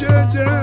change.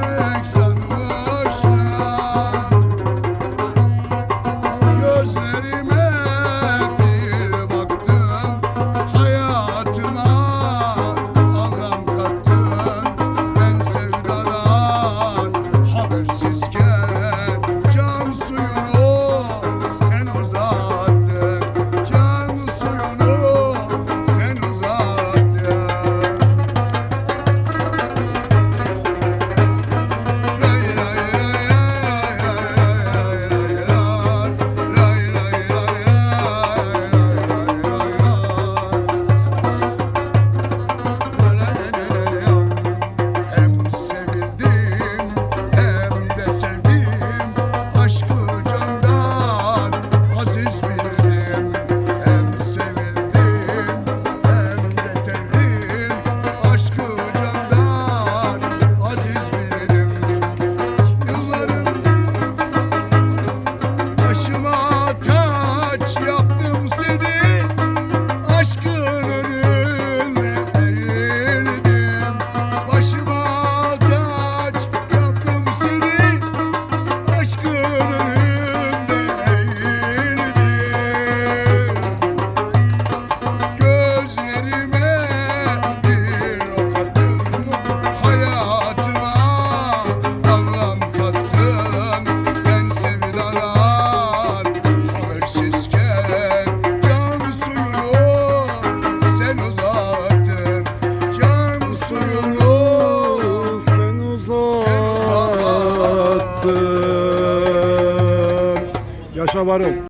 başıma taç yaptım seni aşkım. attım. Yaşa varım.